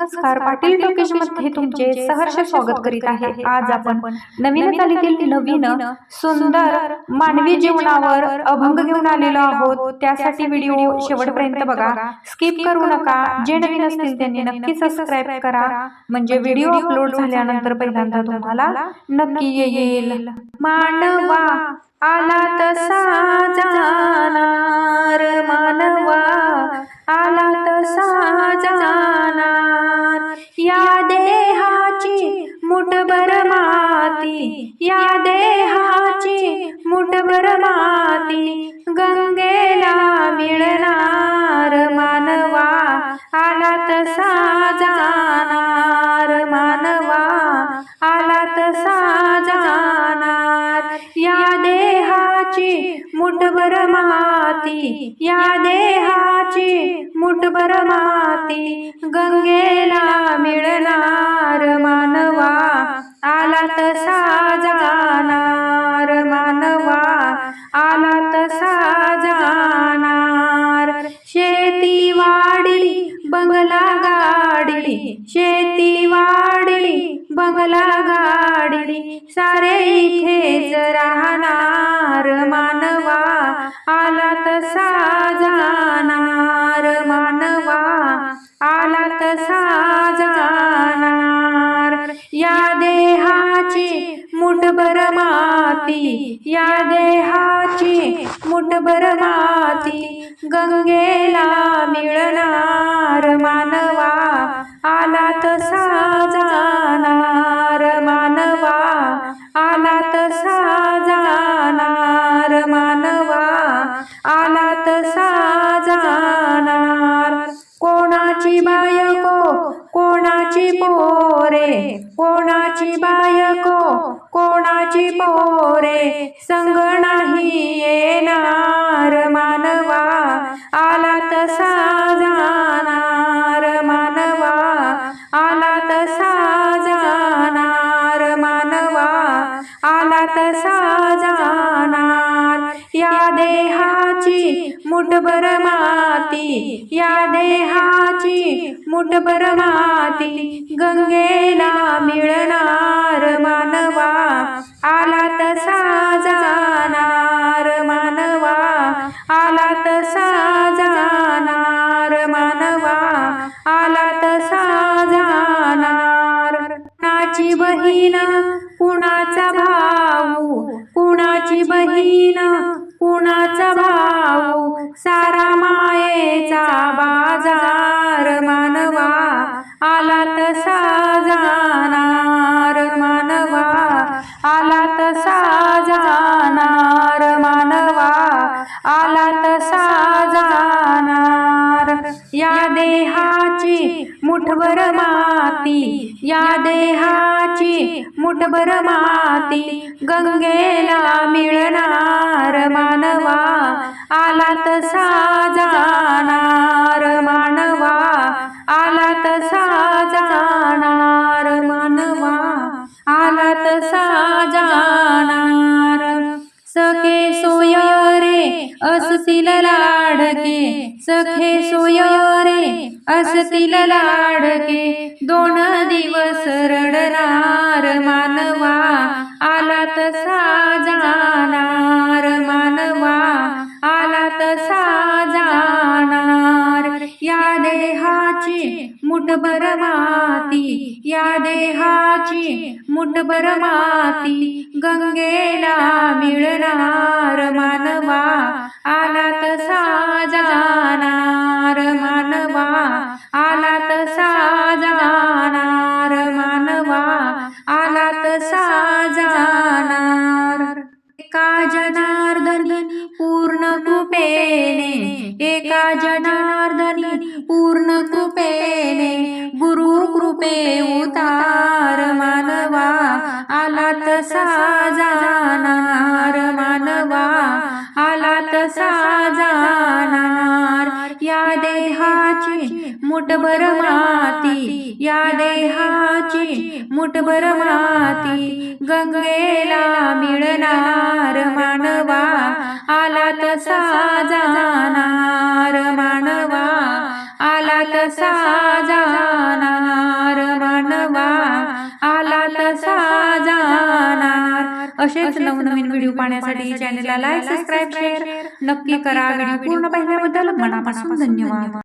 नमस्कार पाटील टॉकीजमध्ये तुमचे सहर्ष स्वागत करीत आहे. आज आपण नवीन चालीतील नवीन सुंदर मानवी जीवनावर अभंग घेऊन आलेलो आहोत. त्यासाठी व्हिडिओ शेवटपर्यंत बघा. स्किप करू नका. जे नवीन असतील त्यांनी नक्की सबस्क्राईब करा. म्हणजे व्हिडिओ अपलोड झाल्यानंतर पहिल्यांदा तुम्हाला नक्की येईल. मानवा आला तसा जाणार. मानवा आला तसा जाणार माती या देहाची मुठभर माती गंगेला मिळणार. मानवा आला तसा जाणार मानवा आला तसा जाणार या देहाची मुठभर माती या देहाची मुठभर माती गंगेला मिळणार. तसा जाणार मानवा आला तसा जाणार शेती वाढली बंगला गाडी. शेती वाढली बंगला गाडली सारे इथेच राहणार मानवा आला तसा जाणार मानवा माती या देहाची मुठभर माती गंगेला मिळणार मानवा आला तसा जाणार मानवा आला तसा जाणार मानवा आला तसा जाणार कोणाची बायको कोणाची पोरे संग नाही येणार मा या देहाची मुठभर माती गंगेला मिळणार मानवा आला तसा जाणार मानवा आला तसा जाणार मानवा आला तसा जाणार कुणाची बहीण कुणाचा भाऊ कुणाची बहीण कुणाचा भाऊ सारा मायेचा बाजार मानवा आला तसा जाणार मानवा आला तसा जाणार माती या देहाची मुठभर माती गंगेला मिळणार मानवा आला तसा जाणार मानवा आला तसा जाणार मानवा आला तसा जाणार सखे सोय रे असतील लाडके सखे सोय रे असतील लाडके. दोन दिवस रडणार मानवा. आला तसा जाणार मानवा. आला तसा जाणार या देहाची मुठभर माती या देहाची मुठभर माती गंगेला मिळणार मानवा. आला तसा आला तसा जाणार मानवा आला तसा जाणार एका जनार्दनी पूर्ण कृपेने एका जनार्दनी पूर्ण कृपेने गुरु कृपे उतार मानवा आला तसा जाणार मुठभर माती या देहाची मुठभर माती. गंगेला मिळणार मानवा आला तसा जाणार मानवा आला तसा जाणार मानवा आला तसा जाणार. असेच नवनवीन व्हिडिओ पाहण्यासाठी चॅनेलला लाईक सबस्क्राईब शेअर नक्की करा व्हिडिओ पूर्ण पाहिल्याबद्दल मनापासून धन्यवाद.